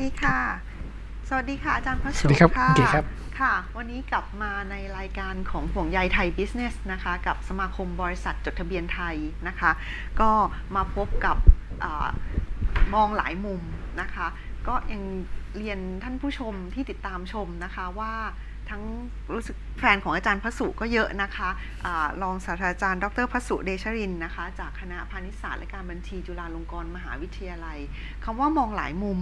ดีค่ะ สวัสดีค่ะ อาจารย์พระสวัสดีครับะคุณเก๋ครับ ค่ะ วันนี้กลับมาในรายการของห่วงใยไทยบิสเนสนะคะ กับสมาคมบริษัทจดทะเบียนไทยนะคะ ก็มาพบกับอามองหลายมุมนะคะ ก็ยังเรียนท่านผู้ชมที่ติดตามชมนะคะว่าทั้งรู้สึกแฟนของอาจารย์พระสุก็เยอะนะคะอารองศาสตราจารย์ ดรพระสุเดชรินทร์นะคะ จากคณะพาณิชยศาสตร์และการบัญชีจุฬาลงกรณ์มหาวิทยาลัยคำว่ามองหลายมุม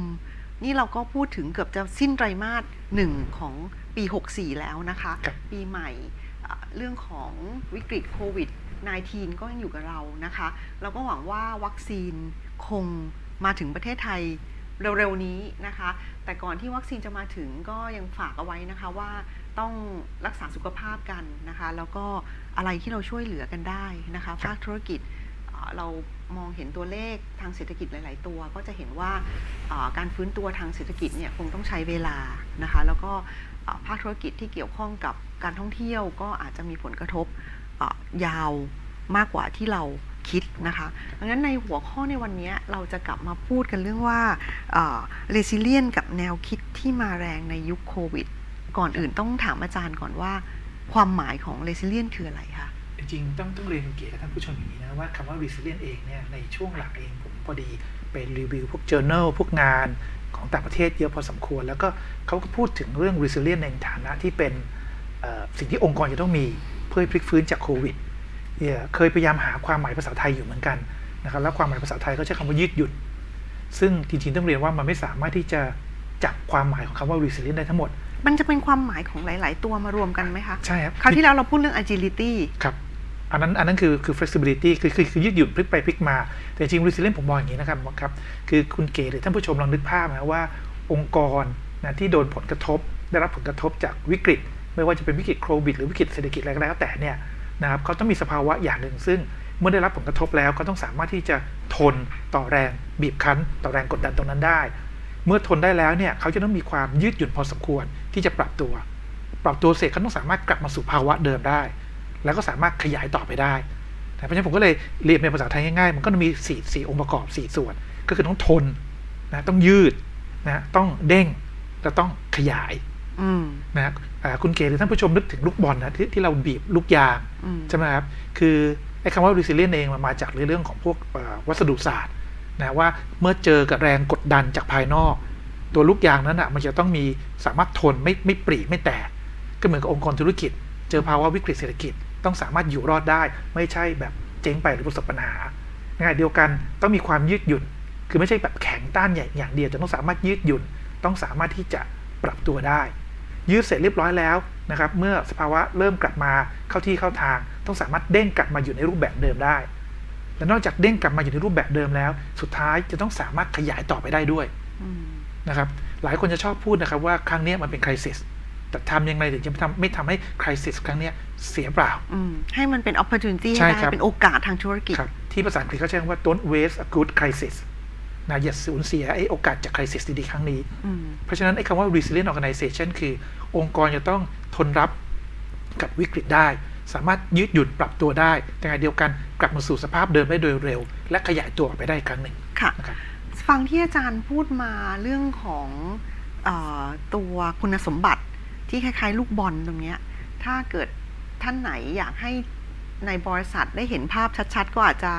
นี่เราก็พูดถึงเกือบจะสิ้นไตรมาสหนึ่งของปี 64 แล้วนะคะครับปีใหม่อะเรื่องของวิกฤตโควิด -19 ก็ยังอยู่กับเรานะคะ เราก็หวังว่าวัคซีนคงมาถึงประเทศไทยเร็วๆนี้นะคะ แต่ก่อนที่วัคซีนจะมาถึงก็ยังฝากเอาไว้นะคะว่าต้องรักษาสุขภาพกันนะคะ แล้วก็อะไรที่เราช่วยเหลือกันได้นะคะภาคธุรกิจอ่าเรา มองเห็นตัวเลขทางเศรษฐกิจหลาย ๆ ตัว ก็จะเห็นว่าการฟื้นตัวทางเศรษฐกิจเนี่ยคงต้องใช้เวลานะคะแล้วก็ภาคธุรกิจที่เกี่ยวข้องกับการท่องเที่ยวก็อาจจะมีผลกระทบยาวมากกว่าที่เราคิดนะคะดังนั้นในหัวข้อในวันนี้เราจะกลับมาพูดกันเรื่องว่าเรซิเลียนกับแนวคิดที่มาแรงในยุคโควิด ก่อนอื่นต้องถามอาจารย์ก่อนว่า ความหมายของเรซิเลียนคืออะไรคะ ริงๆ ต้องต้องเรียนคุณเก๋กับท่านผู้ชมอย่างนี้นะว่าคำว่า resilient เองเนี่ยในช่วงหลังเองผมพอดีไปรีวิวพวก journal พวกงานของต่างประเทศเยอะพอสมควร แล้วก็เขาก็พูดถึงเรื่อง resilient ในฐานะที่เป็นเอ่อสิ่งที่องค์กรจะต้องมีเพื่อให้พลิกฟื้นจากโควิดเนี่ยเคยพยายามหาความหมายภาษาไทยอยู่เหมือนกันนะครับแล้วความหมายภาษาไทยก็ใช้คำว่ายืดหยุ่นซึ่งจริงๆต้องเรียนว่ามันไม่สามารถที่จะจับความหมายของคำว่า resilient ได้ทั้งหมด มันจะเป็นความหมายของหลาย ๆ ตัวมารวมกันไหมคะ ใช่ครับ คราวที่แล้วเราพูดเรื่อง agility ครับ อันนั้นอันนั้นคือคือ flexibility คือคือคือยืดหยุ่นพลิกไปพลิกมา แต่จริง resilient ผมมองอย่างนี้นะครับครับ คือคุณเก๋หรือท่านผู้ชมลองนึกภาพนะว่าองค์กรนะที่โดนผลกระทบ ได้รับผลกระทบจากวิกฤต ไม่ว่าจะเป็นวิกฤตโควิดหรือวิกฤตเศรษฐกิจอะไรก็แล้วแต่เนี่ยนะครับเขาต้องมีสภาวะอย่างหนึ่งซึ่งเมื่อได้รับผลกระทบแล้วก็ต้องสามารถที่จะทนต่อแรงบีบคั้น ต่อแรงกดดันตรงนั้นได้ เมื่อทนได้แล้วเนี่ยเขาจะต้องมีความยืดหยุ่นพอสมควรที่จะปรับตัว ปรับตัวเสร็จเขาต้องสามารถกลับมาสู่ภาวะเดิมได้ แล้วก็สามารถขยายต่อไปได้นะเพราะฉะนั้นผมก็เลยเรียนเป็นภาษาไทยง่ายๆ มันก็มีสี่สี่องค์ประกอบสี่ส่วน ก็คือต้องทนนะต้องยืดนะต้องเด้งและต้องขยายอืมนะอ่าคุณเก๋หรือท่านผู้ชมนึกถึงลูกบอลนะที่ที่เราบีบลูกยางอืมใช่ไหมครับคือไอ้คำว่า resilient เองมันมาจากเรื่องของพวกเอ่อวัสดุศาสตร์นะว่าเมื่อเจอกับแรงกดดันจากภายนอก ตัวลูกยางนั้นอะมันจะต้องมีสามารถทนไม่ไม่ปรีไม่แตกก็เหมือนกับองค์กรธุรกิจ เจอภาวะวิกฤตเศรษฐกิจ ต้องสามารถอยู่รอดได้ ไม่ใช่แบบเจ๊งไปหรือประสบปัญหาในขณะเดียวกันต้องมีความยืดหยุ่น คือไม่ใช่แบบแข็งต้านอย่างอย่างเดียวแต่ต้องสามารถยืดหยุ่น ต้องสามารถที่จะปรับตัวได้ ยืดเสร็จเรียบร้อยแล้วนะครับเมื่อสภาวะเริ่มกลับมาเข้าที่เข้าทาง ต้องสามารถเด้งกลับมาอยู่ในรูปแบบเดิมได้และนอกจากเด้งกลับมาอยู่ในรูปแบบเดิมแล้ว สุดท้ายจะต้องสามารถขยายต่อไปได้ด้วยอืมนะครับหลายคนจะชอบพูดนะครับว่าครั้งเนี้ยมันเป็นคริสิส แต่ทำยังไงถึงจะไม่ทำไม่ทำให้คริสิสครั้งเนี้ยเสียเปล่า อืมให้มันเป็น opportunity ใช่ให้ได้ครับเป็นโอกาสทางธุรกิจ ครับที่ภาษาอังกฤษเขาใช้คำว่า don't waste a good crisis นะอย่าสูญเสียไอ้โอกาสจากคริสิสดีๆ ครั้งนี้ อืม เพราะฉะนั้นไอ้คำว่า resilient organization คือองค์กรจะต้องทนรับกับวิกฤตได้ สามารถยืดหยุ่นปรับตัวได้ แต่ในเดียวกันกลับมาสู่สภาพเดิมได้โดยเร็ว และขยายตัวออกไปได้อีกครั้งหนึ่งค่ะ นะครับ ฟังที่อาจารย์พูดมาเรื่องของเออตัวคุณสมบัติ ที่คล้ายๆ ลูกบอลตรงเนี้ยถ้าเกิดท่านไหนอยากให้ในบริษัทได้เห็นภาพชัดๆ ก็อาจจะ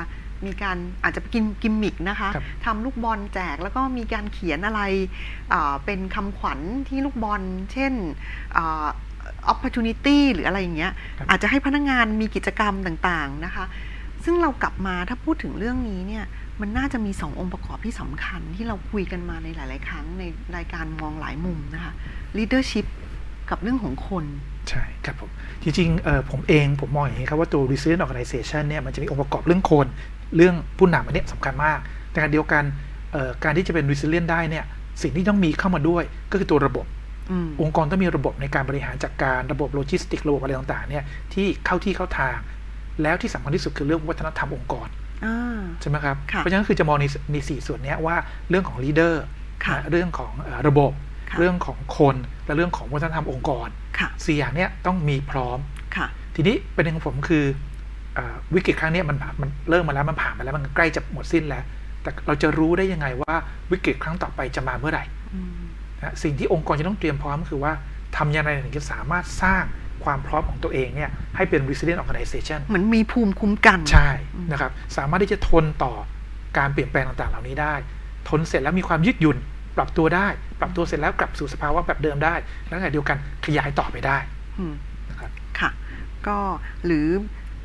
มีการอาจจะกินกิมมิกนะคะครับทำลูกบอลแจกแล้วก็มีการเขียนอะไรอ่าเป็นคำขวัญที่ลูกบอล เช่นอ่า opportunity หรืออะไรอย่างเงี้ยครับอาจจะให้พนักงานมีกิจกรรมต่างๆนะคะ ซึ่งเรากลับมาถ้าพูดถึงเรื่องนี้เนี่ยมันน่าจะมีสององค์ประกอบที่สำคัญที่เราคุยกันมาในหลาย ๆ ครั้งในรายการมองหลายมุมนะคะ leadership กับเรื่องของคน ใช่ครับผม จริงๆเอ่อผมเองผมมองอย่างนี้ครับว่าตัว resilient organization เนี่ยมันจะมีองค์ประกอบเรื่องคน เรื่องผู้นำอันเนี้ยสำคัญมาก แต่ขณะเดียวกันเอ่อการที่จะเป็น resilient ได้เนี่ยสิ่งที่ต้องมีเข้ามาด้วยก็คือตัวระบบอืมองค์กรต้องมีระบบในการบริหารจัดการระบบโลจิสติกระบบอะไรต่างๆเนี่ยที่เข้าที่เข้าทาง แล้วที่สำคัญที่สุดคือเรื่องวัฒนธรรมองค์กรอ่าใช่ไหมครับค่ะเพราะฉะนั้นคือจะมองในในสี่ส่วนเนี้ยว่าเรื่องของลีดเดอร์ค่ะเรื่องของเอ่อระบบค่ะ เรื่องของคนและเรื่องของวัฒนธรรมองค์กรค่ะสี่อย่างเนี้ยต้องมีพร้อมค่ะทีนี้ประเด็นของผมคือเออวิกฤตครั้งเนี้ยมันผ่านมันเริ่มมาแล้วมันผ่านมาแล้วมันใกล้จะหมดสิ้นแล้ว แต่เราจะรู้ได้ยังไงว่าวิกฤตครั้งต่อไปจะมาเมื่อไหร่อืมนะสิ่งที่องค์กรจะต้องเตรียมพร้อมก็คือว่าทำยังไงถึงจะสามารถสร้างความพร้อมของตัวเองเนี่ยให้เป็น resilient organization เหมือนมีภูมิคุ้มกัน ใช่อืมนะครับ สามารถที่จะทนต่อการเปลี่ยนแปลงต่างๆ เหล่านี้ได้ ทนเสร็จแล้วมีความยืดหยุ่น ปรับตัวได้ ปรับตัวเสร็จแล้วกลับสู่สภาวะแบบเดิมได้แล้วขณะเดียวกันขยายต่อไปได้อืมนะครับค่ะ ก็หรือ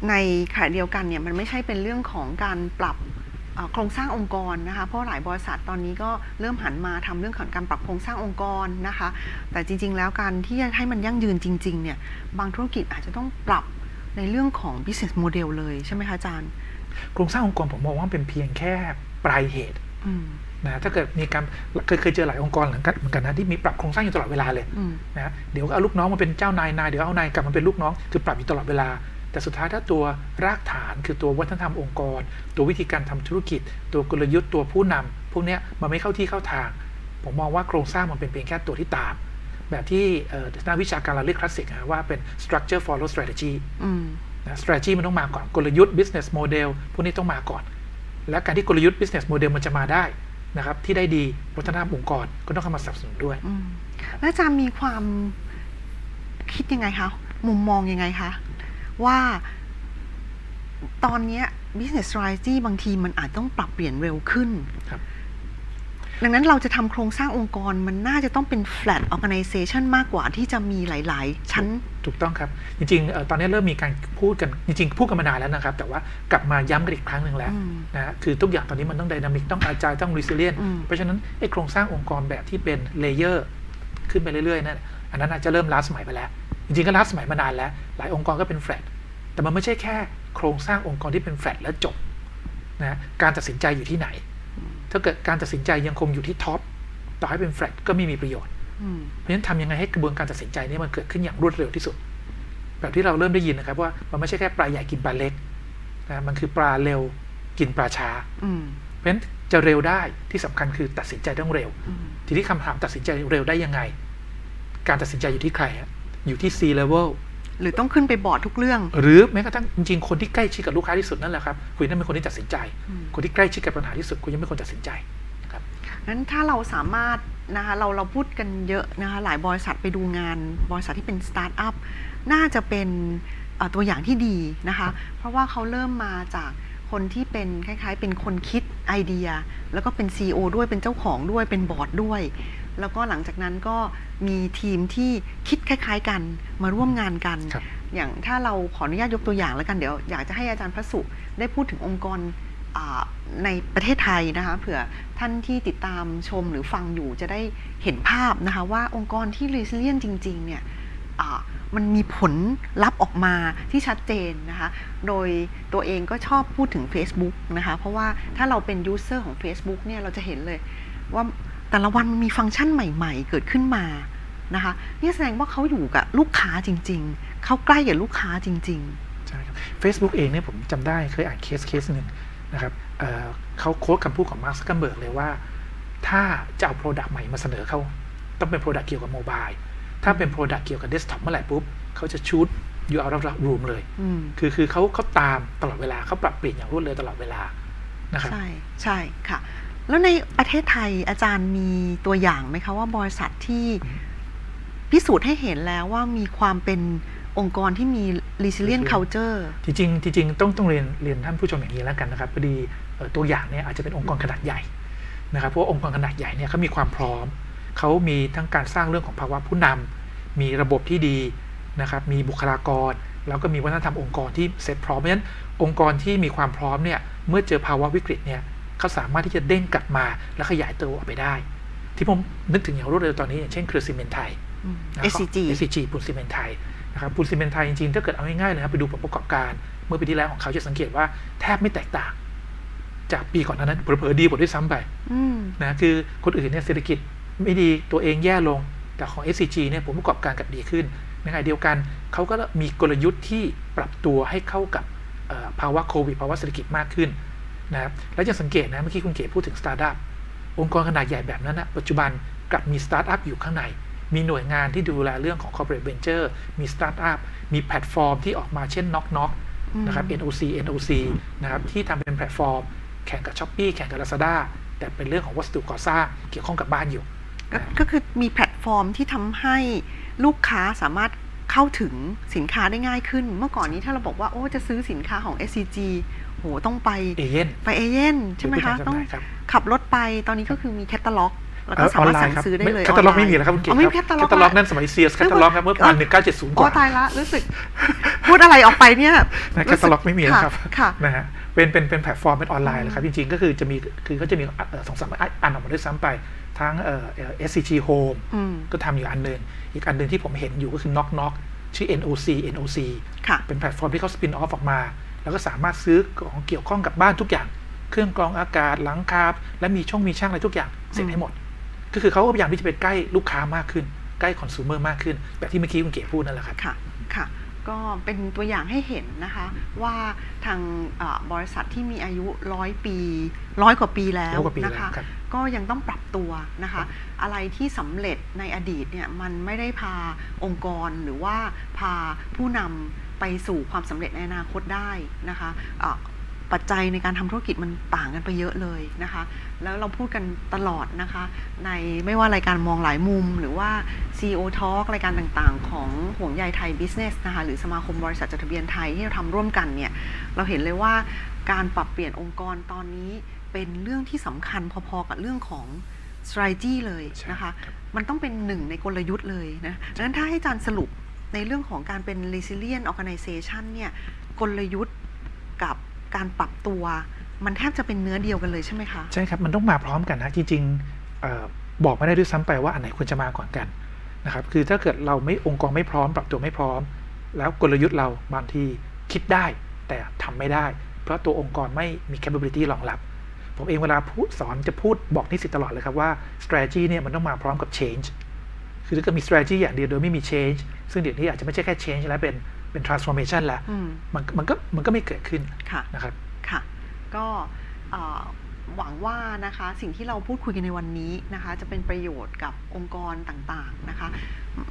ในขณะเดียวกันเนี่ยมันไม่ใช่เป็นเรื่องของการปรับเอ่อโครงสร้างองค์กรนะคะเพราะหลายบริษัทตอนนี้ก็เริ่มหันมาทำเรื่องของการปรับโครงสร้างองค์กรนะคะ แต่จริง ๆ แล้วการที่จะให้มันยั่งยืนจริง ๆ เนี่ย บางธุรกิจอาจจะต้องปรับในเรื่องของ business model เลยใช่ไหมคะอาจารย์ โครงสร้างองค์กรผมมองว่าเป็นเพียงแค่ปลายเหตุอืม นะถ้าเกิดมีการเคยเคยเจอหลายองค์กรเหมือนกันเหมือนกันนะที่มีปรับโครงสร้างอยู่ตลอดเวลาเลยอืมนะเดี๋ยวก็เอาลูกน้องมาเป็นเจ้านายนายเดี๋ยวเอานายกลับมาเป็นลูกน้องคือปรับอยู่ตลอดเวลา แต่สุดท้ายถ้าตัวรากฐานคือตัววัฒนธรรมองค์กร ตัววิธีการทำธุรกิจ ตัวกลยุทธ์ตัวผู้นำพวกเนี้ยมันไม่เข้าที่เข้าทาง ผมมองว่าโครงสร้างมันเป็นเพียงแค่ตัวที่ตาม แบบที่เอ่อนักวิชาการเราเรียกคลาสสิกนะว่าเป็น structure follow strategy อืมนะ strategy มันต้องมาก่อนกลยุทธ์ business model พวกนี้ต้องมาก่อน และการที่กลยุทธ์ business model มันจะมาได้ นะครับที่ได้ดีวัฒนธรรมองค์กรก็ต้องเข้ามาสนับสนุนด้วย อืมแล้วอาจารย์มีความคิดยังไงคะมุมมองยังไงคะว่าตอนเนี้ย business strategy บางทีมันอาจต้องปรับเปลี่ยนเร็วขึ้น ครับ ดังนั้นเราจะทำโครงสร้างองค์กรมันน่าจะต้องเป็น flat organization มากกว่าที่จะมีหลาย ๆ ชั้น ถูกต้องครับ จริงๆเอ่อตอนนี้เริ่มมีการพูดกัน จริงๆ พูดกันมานานแล้วนะครับ แต่ว่ากลับมาย้ำกันอีกครั้งหนึ่งแล้วอืมนะฮะคือทุกอย่างตอนนี้มันต้อง d y นามิกต้องอาจายต้อง resilient อืม เพราะฉะนั้นไอ้โครงสร้างองค์กรแบบที่เป็นเลเยอร์ขึ้นไปเรื่อยๆนั่นอันนั้นอาจจะเริ่มล้าสมัยไปแล้ว จริงๆก็ล้าสมัยมานานแล้ว หลายองค์กรก็เป็น flat แต่มันไม่ใช่แค่ โครงสร้างองค์กรที่เป็น flat แล้วจบนะฮะการตัดสินใจอยู่ที่ไหน ถ้าเกิดการตัดสินใจยังคงอยู่ที่ท็อปต่อให้เป็น flat ก็ไม่มีประโยชน์อืมเพราะฉะนั้นทำยังไงให้กระบวนการตัดสินใจนี้มันเกิดขึ้นอย่างรวดเร็วที่สุด แบบที่เราเริ่มได้ยินนะครับว่ามันไม่ใช่แค่ปลาใหญ่กินปลาเล็กนะมันคือปลาเร็วกินปลาช้าอืมเพราะฉะนั้นจะเร็วได้ที่สำคัญคือตัดสินใจต้องเร็วอืมทีนี้คำถามตัดสินใจเร็วได้ยังไง การตัดสินใจอยู่ที่ใครฮะอยู่ที่ C level หรือต้องขึ้นไปบอร์ดทุกเรื่อง หรือแม้กระทั่งจริงๆคนที่ใกล้ชิดกับลูกค้าที่สุดนั่นแหละครับคุณนั่นเป็นคนที่ตัดสินใจอืมคนที่ใกล้ชิดกับปัญหาที่สุดคุณยังเป็นคนตัดสินใจนะครับงั้นถ้าเราสามารถนะคะเราเราพูดกันเยอะนะคะหลายบริษัทไปดูงาน บริษัทที่เป็นสตาร์ทอัพน่าจะเป็นเอ่อตัวอย่างที่ดีนะคะ เพราะว่าเขาเริ่มมาจากคนที่เป็นคล้ายๆ เป็นคนคิดไอเดีย แล้วก็เป็น CEO ด้วยเป็นเจ้าของด้วยเป็นบอร์ดด้วย แล้วก็หลังจากนั้นก็มีทีมที่คิดคล้าย ๆ กันมาร่วมงานกัน ครับ อย่างถ้าเราขออนุญาตยกตัวอย่างแล้วกันเดี๋ยวอยากจะให้อาจารย์พระสุได้พูดถึงองค์กรอ่าในประเทศไทยนะคะเผื่อท่านที่ติดตามชมหรือฟังอยู่จะได้เห็นภาพนะคะว่าองค์กรที่ resilient จริง ๆ เนี่ยอ่ามันมีผลลัพธ์ออกมาที่ชัดเจนนะคะ โดยตัวเองก็ชอบพูดถึง Facebook นะคะ เพราะว่าถ้าเราเป็น user ของ Facebook เนี่ยเราจะเห็นเลยว่า แต่ละวันมันมีฟังก์ชันใหม่ ๆ เกิดขึ้นมานะคะนี่แสดงว่าเขาอยู่กับลูกค้าจริง ๆ เขาใกล้กับลูกค้าจริงใช่ครับ Facebook เองเนี่ยผมจำได้เคยอ่านเคสเคสหนึ่งนะครับเอ่อเขาโค้ดคำพูดของมาร์คซักเกอร์เบิร์กเลยว่า ถ้าจะเอาโปรดักต์ใหม่มาเสนอเขาต้องเป็นโปรดักต์เกี่ยวกับโมบายถ้าเป็นโปรดักต์เกี่ยวกับเดสก์ท็อปเมื่อไหร่ปุ๊บเขาจะชูดอยู่เอารับรูมเลยๆอืมคือคือเขาเขาตามตลอดเวลาเขาปรับเปลี่ยนอย่างรวดเร็วตลอดเวลานะครับใช่ใช่ค่ะ แล้วในประเทศไทยอาจารย์มีตัวอย่างไหมคะว่าบริษัทที่พิสูจน์ให้เห็นแล้วว่ามีความเป็นองค์กรที่มี resilient culture จริงๆจริงๆต้องต้องเรียนเรียนท่านผู้ชมอย่างนี้แล้วกันนะครับพอดีเอ่อตัวอย่างเนี่ยอาจจะเป็นองค์กรขนาดใหญ่นะครับเพราะว่าองค์กรขนาดใหญ่เนี่ยเขามีความพร้อมเขามีทั้งการสร้างเรื่องของภาวะผู้นำมีระบบที่ดีนะครับมีบุคลากร แล้วก็มีวัฒนธรรมองค์กรที่เสร็จพร้อมเพราะฉะนั้นองค์กรที่มีความพร้อมเนี่ยเมื่อเจอภาวะวิกฤตเนี่ย เขาสามารถที่จะเด้งกลับมาและขยายตัวออกไปได้ ที่ผมนึกถึงอย่างรวดเร็วตอนนี้อย่างเช่นเครือซีเมนต์ไทยอืมนะ SCG SCG ปูนซีเมนต์ไทยนะครับปูนซีเมนต์ไทยจริงๆถ้าเกิดเอาง่ายๆเลยครับไปดูผลประกอบการ เมื่อปีที่แล้วของเขาจะสังเกตว่าแทบไม่แตกต่าง จากปีก่อนหนานั้นเผลอๆดีกว่าด้วยซ้ำไปอืมนะคือคนอื่นเนี่ยเศรษฐกิจไม่ดีตัวเองแย่ลง แต่ของ SCG เนี่ยผลประกอบการกลับดีขึ้นในขณะเดียวกันเขาก็มีกลยุทธ์ที่ปรับตัวให้เข้ากับเอ่อภาวะโควิดภาวะเศรษฐกิจมากขึ้น นะครับแล้วจะสังเกตนะเมื่อกี้คุณเก๋พูดถึงสตาร์ทอัพองค์กรขนาดใหญ่แบบนั้นนะปัจจุบันกลับมีสตาร์ทอัพอยู่ข้างใน มีหน่วยงานที่ดูแลเรื่องของ corporate venture มีสตาร์ทอัพมีแพลตฟอร์มที่ออกมาเช่น Knock Knock อืมนะครับ NOC NOC นะครับที่ทำเป็นแพลตฟอร์ม แข่งกับ s h อ p e e แข่งกับ Lazada แต่เป็นเรื่องของวัสดุก่อสร้างเกี่ยวข้องกับบ้านอยู่ ก็ก็คือมีแพลตฟอร์มที่ทำให้ลูกค้าสามารถเข้าถึงสินค้าได้ง่ายขึ้น เมื่อก่อนนี้ถ้าเราบอกว่าโอ้จะซื้อสินค้าของ SCG โหต้องไปเอเย่นไปเอเย่นใช่ไหมคะต้องครับขับรถไปตอนนี้ก็คือมีแคตตาล็อกแล้วก็เอสามารถนลสั่น์งครับซื้อได้เลยแคตตาล็อกนไม่มีแล้วครับคุณเก๋อ๋อไม่คมีรับแคตตาล็อกแคตตาล็อกละนั่นสมัยเซียสแคตตาล็อกครับเมื่อประมาณ1970กโอ้ว่าตายละรู้สึกพูดอะไรออกไปเนี่ยนะแคตตาล็อกไม่มีแล้วครับค่ะค่ะนะฮะเป็นเป็นเป็นแพลตฟอร์มเป็นออนไลน์เลยครับจริงๆก็คือจะมีคือเขาจะมีเอ่อสองสามอันออกมาด้วยซ้ำไปทั้งเอ่อเอ่อ SCG Home อืมก็ทำอยู่อันหนึ่งอีกอันหนึ่งที่ผมเห็นอยู่ก็คือ Knock Knock ชื่อ NOC NOC ค่ะเป็นแพลตฟอร์มที่เขาสปินออฟออกมา แล้วก็สามารถซื้อของเกี่ยวข้องกับบ้านทุกอย่าง เครื่องกรองอากาศหลังคาและมีช่องมีช่างอะไรทุกอย่างเสร็จให้หมด ก็คือเขาก็พยายามที่จะไปใกล้ลูกค้ามากขึ้น ใกล้คอน sumer มากขึ้นแบบที่เมื่อกี้คุณเก๋พูดนั่นแหละครับค่ะค่ะก็เป็นตัวอย่างให้เห็นนะคะว่าทางเอ่อบริษัทที่มีอายุร้อยปีร้อยกว่าปีแล้วร้อยกว่าปีนะคะแล้วครับก็ยังต้องปรับตัวนะคะ อะไรที่สำเร็จในอดีตเนี่ยมันไม่ได้พาองค์กรหรือว่าพาผู้นำ ไปสู่ความสำเร็จในอนาคตได้นะคะเอ่อปัจจัยในการทำธุรกิจมันต่างกันไปเยอะเลยนะคะ แล้วเราพูดกันตลอดนะคะ ในไม่ว่ารายการมองหลายมุม หรือว่า CEO Talk รายการต่างๆ ของห่วงใยไทย Business นะคะ หรือสมาคมบริษัทจดทะเบียนไทยที่เราทำร่วมกันเนี่ย เราเห็นเลยว่าการปรับเปลี่ยนองค์กรตอนนี้เป็นเรื่องที่สำคัญพอๆกับเรื่องของ strategy เลยนะคะใช่ครับมันต้องเป็นหนึ่งในกลยุทธ์เลยนะดังนั้นถ้าให้อาจารย์สรุป ในเรื่องของการเป็น resilient organization เนี่ยกลยุทธ์กับการปรับตัว มันแทบจะเป็นเนื้อเดียวกันเลยใช่ไหมคะ ใช่ครับ มันต้องมาพร้อมกันนะจริงๆบอกไม่ได้ด้วยซ้ำไปว่าอันไหนควรจะมาก่อนกันนะครับคือถ้าเกิดเราไม่องค์กรไม่พร้อม ปรับตัวไม่พร้อม แล้วกลยุทธ์เราบางทีคิดได้แต่ทำไม่ได้ เพราะตัวองค์กรไม่มี capability รองรับ ผมเองเวลาพูดสอนจะพูดบอกนิสิตตลอดเลยครับว่า strategy เนี่ยมันต้องมาพร้อมกับ change คือถ้าเกิดมี strategy อย่างเดียวโดยไม่มี change ซึ่งเดี๋ยวนี้อาจจะไม่ใช่แค่ change แล้วเป็นเป็น transformation แล้วอืมมันมันก็มันก็ไม่เกิดขึ้นค่ะนะครับค่ะ ก็เอ่อหวังว่านะคะสิ่งที่เราพูดคุยกันในวันนี้นะคะ จะเป็นประโยชน์กับองค์กรต่างๆนะคะ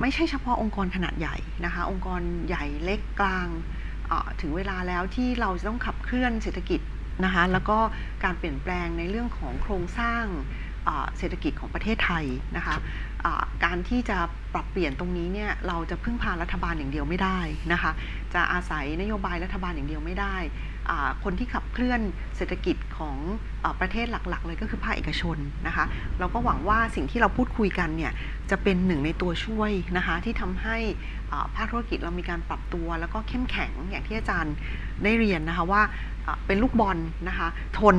ไม่ใช่เฉพาะองค์กรขนาดใหญ่นะคะ องค์กรใหญ่เล็กกลางเอ่อถึงเวลาแล้วที่เราจะต้องขับเคลื่อนเศรษฐกิจนะคะ แล้วก็การเปลี่ยนแปลงในเรื่องของโครงสร้าง เอ่อเศรษฐกิจของประเทศไทยนะคะครับอ่าการที่จะปรับเปลี่ยนตรงนี้เนี่ยเราจะพึ่งพารัฐบาลอย่างเดียวไม่ได้นะคะ จะอาศัยนโยบายรัฐบาลอย่างเดียวไม่ได้อ่าคนที่ขับเคลื่อนเศรษฐกิจของอาประเทศหลักๆ เลยก็คือภาคเอกชนนะคะ เราก็หวังว่าสิ่งที่เราพูดคุยกันเนี่ยจะเป็นหนึ่งในตัวช่วยนะคะที่ทำให้อ่าภาคธุรกิจเรามีการปรับตัวแล้วก็เข้มแข็งอย่างที่อาจารย์ได้เรียนนะคะว่าอ่าเป็นลูกบอลนะคะทน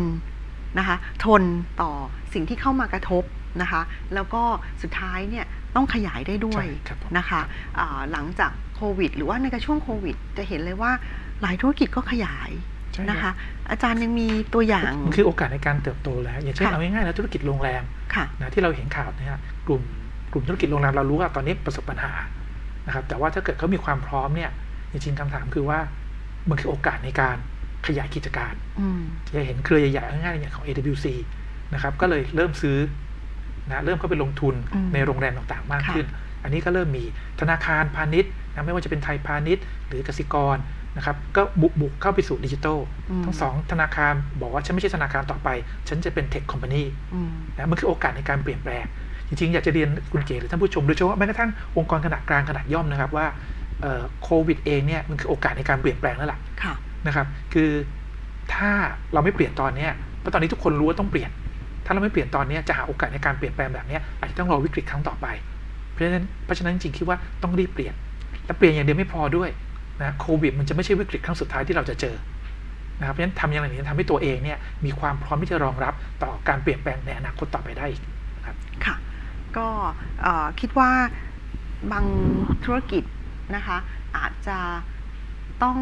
นะคะทนต่อสิ่งที่เข้ามากระทบนะคะแล้วก็สุดท้ายเนี่ยต้องขยายได้ด้วยใช่ครับผมนะคะอ่าหลังจากโควิด หรือว่าในกระช่วงโควิด จะเห็นเลยว่าหลายธุรกิจก็ขยายใช่ครับนะคะอาจารย์ยังมีตัวอย่างมันคือโอกาสในการเติบโตแล้ว อย่างเช่นค่ะเอาง่ายๆนะธุรกิจโรงแรมค่ะนะที่เราเห็นข่าวเนี่ยกลุ่มกลุ่มธุรกิจโรงแรมเรารู้ว่าตอนนี้ประสบปัญหานะครับแต่ว่าถ้าเกิดเขามีความพร้อมเนี่ยจริงๆคำถามคือว่ามันคือโอกาสในการ ขยายกิจการอืมจะเห็นเครือใหญ่ๆง่ายๆอย่างของ AWC นะครับ ก็เลยเริ่มซื้อนะเริ่มเข้าไปลงทุนอืมในโรงแรมต่างๆ มากค่ะขึ้น อันนี้ก็เริ่มมีธนาคารพาณิชย์นะไม่ว่าจะเป็นไทยพาณิชย์ หรือกสิกรนะครับก็บุกบุกเข้าไปสู่ดิจิทัลอืมทั้งสองธนาคารบอกว่าฉันไม่ใช่ธนาคารต่อไป ฉันจะเป็นเทคคอมพานีอืมนะมันคือโอกาสในการเปลี่ยนแปลง จริงๆ อยากจะเรียนคุณเก๋หรือท่านผู้ชมโดยเฉพาะแม้กระทั่งองค์กรขนาดกลางขนาดย่อมนะครับว่าโควิดเองเนี่ยมันคือโอกาสในการเปลี่ยนแปลงแล้วล่ะค่ะนะครับ คือถ้าเราไม่เปลี่ยนตอนนี้เพราะตอนนี้ทุกคนรู้ว่าต้องเปลี่ยน ถ้าเราไม่เปลี่ยนตอนนี้จะหาโอกาสในการเปลี่ยนแปลงแบบนี้อาจจะต้องรอวิกฤตครั้งต่อไป เพราะฉะนั้นเพราะฉะนั้นจริงคิดว่าต้องรีบเปลี่ยน และเปลี่ยนอย่างเดียวไม่พอด้วยนะโควิดมันจะไม่ใช่วิกฤตครั้งสุดท้ายที่เราจะเจอนะครับเพราะฉะนั้นทำอย่างไรนี้ทำให้ตัวเองเนี่ยมีความพร้อมที่จะรองรับต่อการเปลี่ยนแปลงในอนาคตต่อไปได้อีกครับค่ะก็คิดว่าบางธุรกิจนะคะอาจจะ ต้อง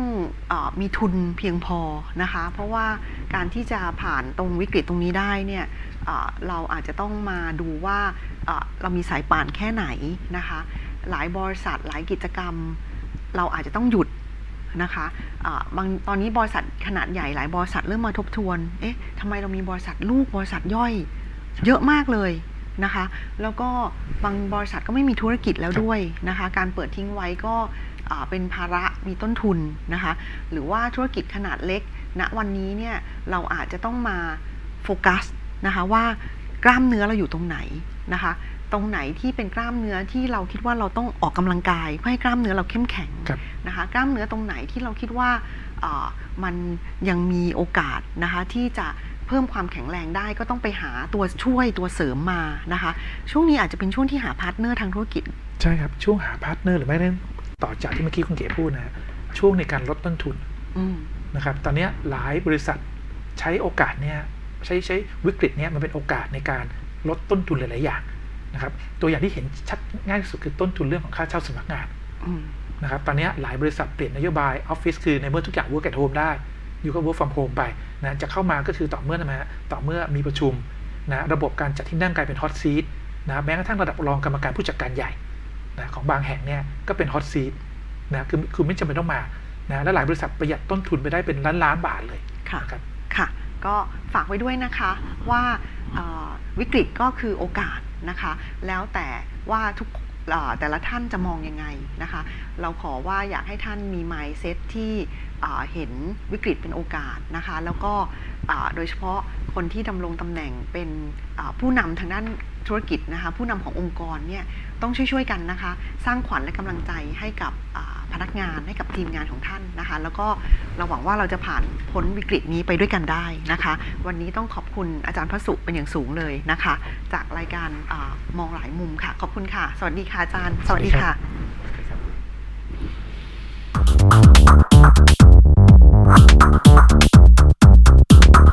อมีทุนเพียงพอนะคะ เพราะว่าการที่จะผ่านตรงวิกฤตตรงนี้ได้เนี่ยเราอาจจะต้องมาดูว่าเรามีสายป่านแค่ไหนนะคะ หลายบริษัทหลายกิจกรรม เราอาจจะต้องหยุดนะคะะบางตอนนี้บริษัทขนาดใหญ่หลายบริษัทเริ่มมาทบทวน เอ๊ะทำไมเรามีบริษัทลูกบริษัทย่อย เยอะมากเลยนะคะ แล้วก็บางบริษัทก็ไม่มีธุรกิจแล้วด้วยนะคะ การเปิดทิ้งไว้ก็ เป็นภาระมีต้นทุนนะคะ หรือว่าธุรกิจขนาดเล็กณวันนี้เนี่ยเราอาจจะต้องมาโฟกัสนะคะว่ากล้ามเนื้อเราอยู่ตรงไหนนะคะ ตรงไหนที่เป็นกล้ามเนื้อที่เราคิดว่าเราต้องออกกำลังกาย เพื่อให้กล้ามเนื้อเราเข้มแข็งครับนะคะกล้ามเนื้อตรงไหนที่เราคิดว่าเอ่อมันยังมีโอกาสนะคะที่จะเพิ่มความแข็งแรงได้ก็ต้องไปหาตัวช่วยตัวเสริมมานะคะ ช่วงนี้อาจจะเป็นช่วงที่หาพาร์ทเนอร์ทางธุรกิจ ใช่ครับ ช่วงหาพาร์ทเนอร์หรือไม่ได้ ต่อจากที่เมื่อกี้คุณเก๋พูดนะฮะช่วงในการลดต้นทุนอืมนะครับ ตอนเนี้ยหลายบริษัทใช้โอกาสเนี้ยใช้ใช้วิกฤตเนี้ยมันเป็นโอกาสในการลดต้นทุนหลาย ๆ อย่างนะครับ ตัวอย่างที่เห็นชัดง่ายที่สุดคือต้นทุนเรื่องของค่าเช่าสำนักงานอืมนะครับ ตอนเนี้ยหลายบริษัทเปลี่ยนนโยบายออฟฟิศคือในเมื่อทุกอย่าง work at home ได้ อยู่ก็ work from home ไปนะจะเข้ามาก็คือต่อเมื่อนะฮะต่อเมื่อมีประชุมนะระบบการจัดที่นั่งกลายเป็น hot seat นะแม้กระทั่งระดับรองกรรมการผู้จัดการใหญ่ นะของบางแห่งเนี่ยก็เป็น hot seat นะคือคือไม่จำเป็นต้องมานะและหลายบริษัทประหยัดต้นทุนไปได้เป็นล้านล้านๆบาทเลยค่ะนะครับค่ะ ก็ฝากไว้ด้วยนะคะว่าเอ่อวิกฤตก็คือโอกาสนะคะ แล้วแต่ว่าทุกเอ่อ แต่ละท่านจะมองยังไงนะคะ เราขอว่าอยากให้ท่านมี mindset ที่เห็นวิกฤตเป็นโอกาสนะคะ แล้วก็โดยเฉพาะคนที่ดำรงตำแหน่งเป็นผู้นำทางด้านธุรกิจนะคะ ผู้นำขององค์กรเนี่ยต้องช่วยๆกันนะคะ สร้างขวัญและกำลังใจให้กับ พนักงานให้กับทีมงานของท่านนะคะ แล้วก็เราหวังว่าเราจะผ่านพ้นวิกฤตนี้ไปด้วยกันได้นะคะ วันนี้ต้องขอบคุณอาจารย์พระสุเป็นอย่างสูงเลยนะคะ จากรายการอมองหลายมุมค่ะ ขอบคุณค่ะ สวัสดีค่ะอาจารย์ สวัสดีค่ะ